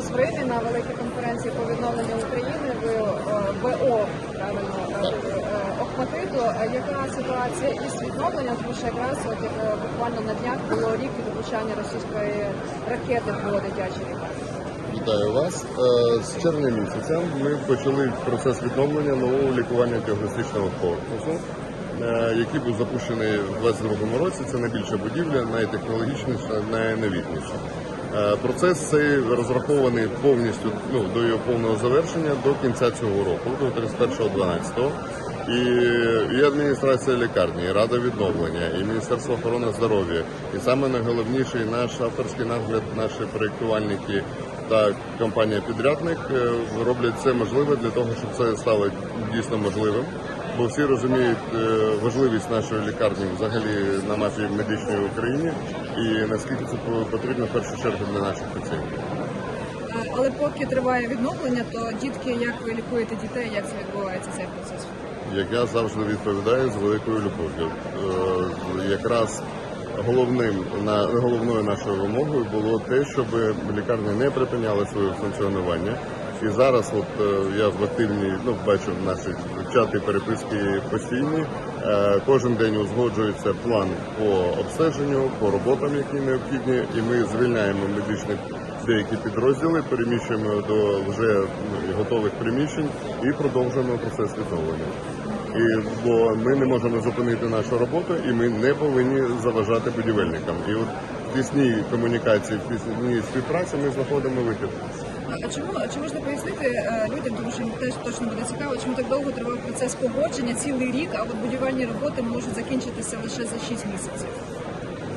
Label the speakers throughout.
Speaker 1: зараз в Римі на великій конференції по відновленню України в е, ВО правильно е, е, Охматиту. Яка ситуація із відновленням? Тому що якраз от е, буквально на днях було рік від влучання російської ракети в дитячий лікарні.
Speaker 2: Вітаю вас. З червня місяця ми почали процес відновлення нового лікування діагностичного корпусу, який був запущений в 2022 році. Це найбільша будівля, найтехнологічніша, найновітніша. Е, Процес цей розрахований повністю ну, до його повного завершення до кінця цього року, до 31.12. І, і адміністрація лікарні, і рада відновлення, і Міністерство охорони здоров'я, і саме найголовніший наш авторський нагляд, наші проєктувальники та компанія-підрядник е, роблять все можливе для того, щоб це стало дійсно можливим. Бо всі розуміють е, важливість нашої лікарні взагалі на нашій медичній Україні і наскільки це потрібно в першу чергу для наших пацієнтів.
Speaker 1: Е, Але поки триває відновлення, то дітки, як ви лікуєте дітей, як це відбувається цей процес?
Speaker 2: як я завжди відповідаю з великою любов'ю. Е, Якраз головним головною нашою вимогою було те, щоб лікарня не припиняла своє функціонування. І зараз, от е, я в активній, ну бачу наші чати переписки постійні. Е, Кожен день узгоджується план по обстеженню, по роботам, які необхідні, і ми звільняємо медичні деякі підрозділи, переміщуємо до вже ну, готових приміщень і продовжуємо процес відновлення. І бо ми не можемо зупинити нашу роботу, і ми не повинні заважати будівельникам. І от в тісній комунікації, в тісній співпраці ми знаходимо вихід.
Speaker 1: А чому чи можна пояснити е, людям, тому що їм теж точно буде цікаво, чому так довго тривав процес погодження цілий рік, а от будівельні роботи можуть закінчитися лише за 6 місяців?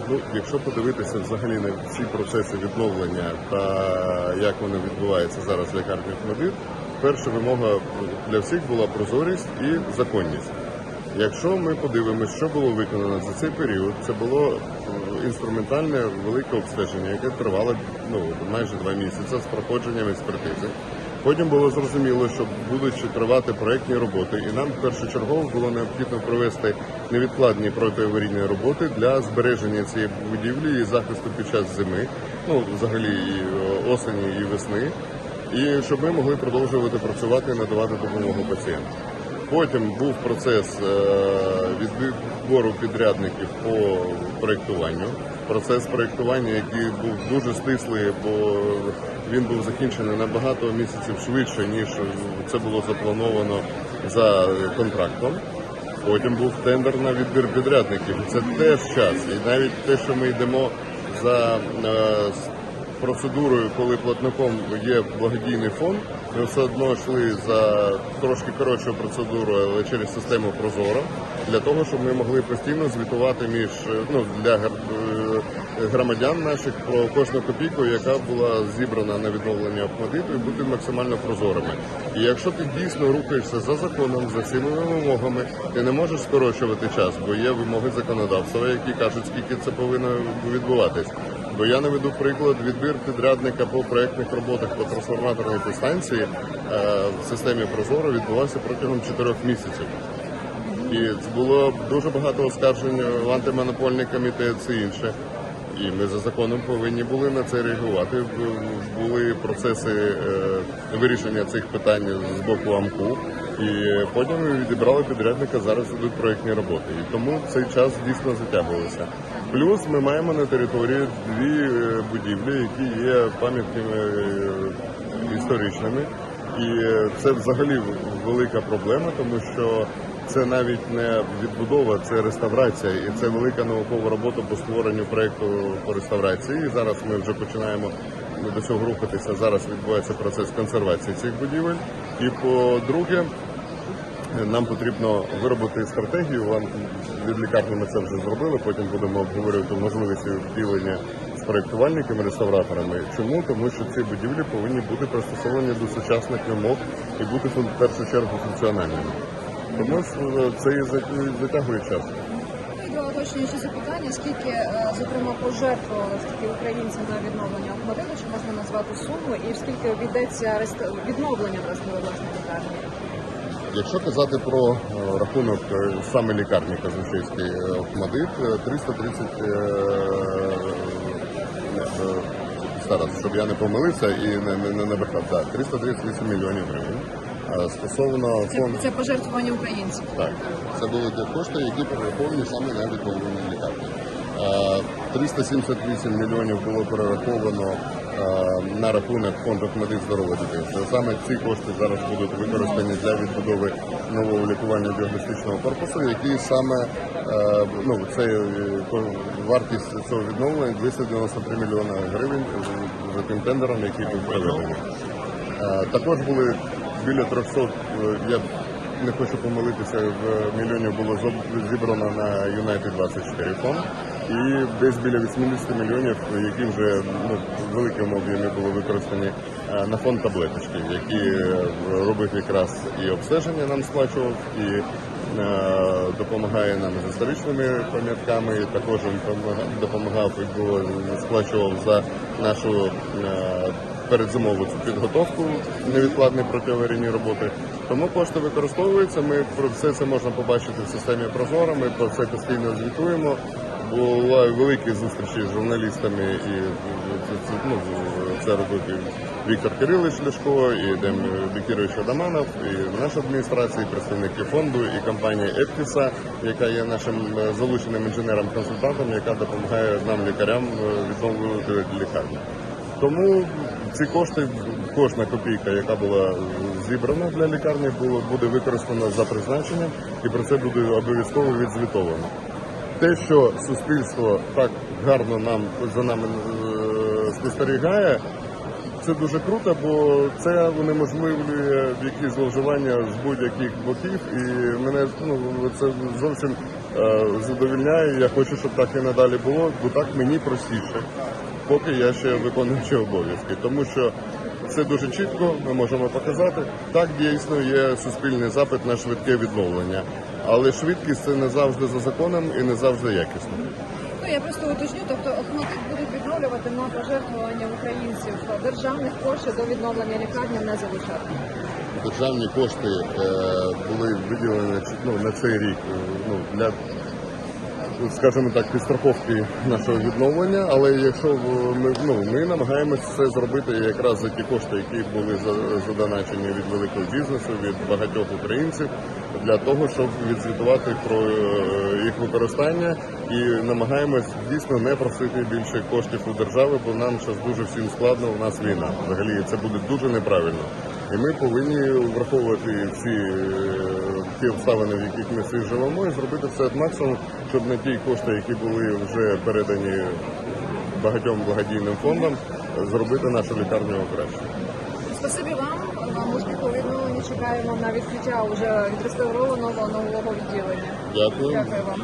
Speaker 2: Ну, якщо подивитися взагалі на всі процеси відновлення та як вони відбуваються зараз в лікарні «Охмадит», перша вимога для всіх була прозорість і законність. Якщо ми подивимося, що було виконано за цей період, це було інструментальне велике обстеження, яке тривало ну, майже два місяці з проходженням експертизи. Потім було зрозуміло, що будуть тривати проектні роботи, і нам першочергово було необхідно провести невідкладні протиаварійні роботи для збереження цієї будівлі і захисту під час зими, ну взагалі і е, осені і весни, і щоб ми могли продовжувати працювати і надавати допомогу пацієнтам. Потім був процес е, відбору підрядників по проєктуванню. Процес проєктування, який був дуже стислий, бо він був закінчений на багато місяців швидше, ніж це було заплановано за контрактом. Потім був тендер на відбір підрядників. Це теж час. І навіть те, що ми йдемо за е, процедурою, коли платником є благодійний фонд, ми все одно йшли за трошки коротшою процедурою, але через систему Прозоро, для того, щоб ми могли постійно звітувати між ну для е, громадян наших про кожну копійку, яка була зібрана на відновлення Охмадиту, і бути максимально прозорими. І якщо ти дійсно рухаєшся за законом, за всіми вимогами, ти не можеш скорочувати час, бо є вимоги законодавства, які кажуть, скільки це повинно відбуватись. Бо я наведу приклад відбір підрядника по проектних роботах по трансформаторній підстанції е, в системі Прозоро відбувався протягом чотирьох місяців. І було дуже багато оскаржень в антимонопольний комітет і інше. І ми за законом повинні були на це реагувати. Були процеси е, вирішення цих питань з боку АМКУ. І потім відібрали підрядника. Зараз ідуть проєктні роботи. І тому цей час дійсно затягувався. Плюс ми маємо на території дві е, будівлі, які є пам'ятками е, історичними. І е, це взагалі велика проблема, тому що це навіть не відбудова, це реставрація, і це велика наукова робота по створенню проекту по реставрації. І зараз ми вже починаємо до цього рухатися. Зараз відбувається процес консервації цих будівель. І по-друге, нам потрібно виробити стратегію. Вам від лікарні ми це вже зробили. Потім будемо обговорювати можливості втілення з проєктувальниками, реставраторами. Чому? Тому що ці будівлі повинні бути пристосовані до сучасних вимог і бути в першу чергу функціональними. Тому е, це і затягує час.
Speaker 1: Уточнюючі запитання. Скільки, е, зокрема, пожертвували ж таки українці на відновлення Охмадиту, чи можна назвати суму, і скільки обійдеться відновлення власне власної лікарні?
Speaker 2: Якщо казати про е, рахунок е, саме лікарні Казначейський е, Охмадит, е, 330 е, е, зараз, щоб я не помилився і не, не, не набрехав. Так, 338 мільйонів гривень. Стосовно
Speaker 1: Це,
Speaker 2: фонду,
Speaker 1: це пожертвування українців.
Speaker 2: так, це були ті кошти, які перераховані саме на відновлення лікарні. А, 378 мільйонів було перераховано на рахунок фонду «Медик здорове дитинство. Саме ці кошти зараз будуть використані для відбудови нового лікування діагностичного корпусу, який саме е, ну це е, вартість цього відновлення 293 мільйони гривень за тим тендером, який був проведений. Е, Також були біля 300, е, я не хочу помилитися, в мільйонів було зібрано на United 24 фонд. І десь біля 80 мільйонів, які вже ну, в великому об'ємі були використані е, на фонд таблеточки, які е, робив якраз і обстеження нам сплачував, і е, допомагає нам з історичними пам'ятками, також він допомагав і було, сплачував за нашу передзимову цю підготовку, невідкладні протиаварійні роботи. Тому кошти використовуються. Ми про все це можна побачити в системі Прозоро. Ми про це постійно звітуємо. Були великі зустрічі з журналістами, і це, ну, це робив Віктор Кирилович Ляшко, і Дем Бекірович Адаманов, і наша адміністрація, і представники фонду, і компанія Ептіса, яка є нашим е, залученим інженером-консультантом, яка допомагає нам лікарям е, відновлювати лікарню. Тому ці кошти, кожна копійка, яка була зібрана для лікарні, буде використана за призначенням, і про це буде обов'язково відзвітовано. Те, що суспільство так гарно нам за нами е, спостерігає, це дуже круто, бо це унеможливлює якісь зловживання з будь-яких боків, і мене ну це зовсім е, задовільняє. Я хочу, щоб так і надалі було, бо так мені простіше, поки я ще виконуючий обов'язки, тому що. Це дуже чітко, ми можемо показати. Так дійсно є суспільний запит на швидке відновлення, але швидкість це не завжди за законом і не завжди якісно.
Speaker 1: Ну я просто уточню, тобто Охматит будуть відновлювати на пожертвування українців державних коштів до відновлення лікарні не залишати.
Speaker 2: державні кошти е, були виділені ну, на цей рік е, ну, для, скажімо так, підстраховки нашого відновлення. Але якщо ми, ну, ми намагаємося це зробити якраз за ті кошти, які були за- задоначені від великого бізнесу, від багатьох українців, для того, щоб відзвітувати про е, їх використання і намагаємось дійсно не просити більше коштів у держави, бо нам зараз дуже всім складно. У нас війна. Взагалі це буде дуже неправильно. І ми повинні враховувати всі е, ті обставини, в яких ми всі живемо, і зробити все максимум, щоб на ті кошти, які були вже передані багатьом благодійним фондам, зробити нашу лікарню краще.
Speaker 1: Спасибі вам. Чекаємо на відкриття вже відреставрованого нового відділення.
Speaker 2: Дякую.
Speaker 1: Дякую вам.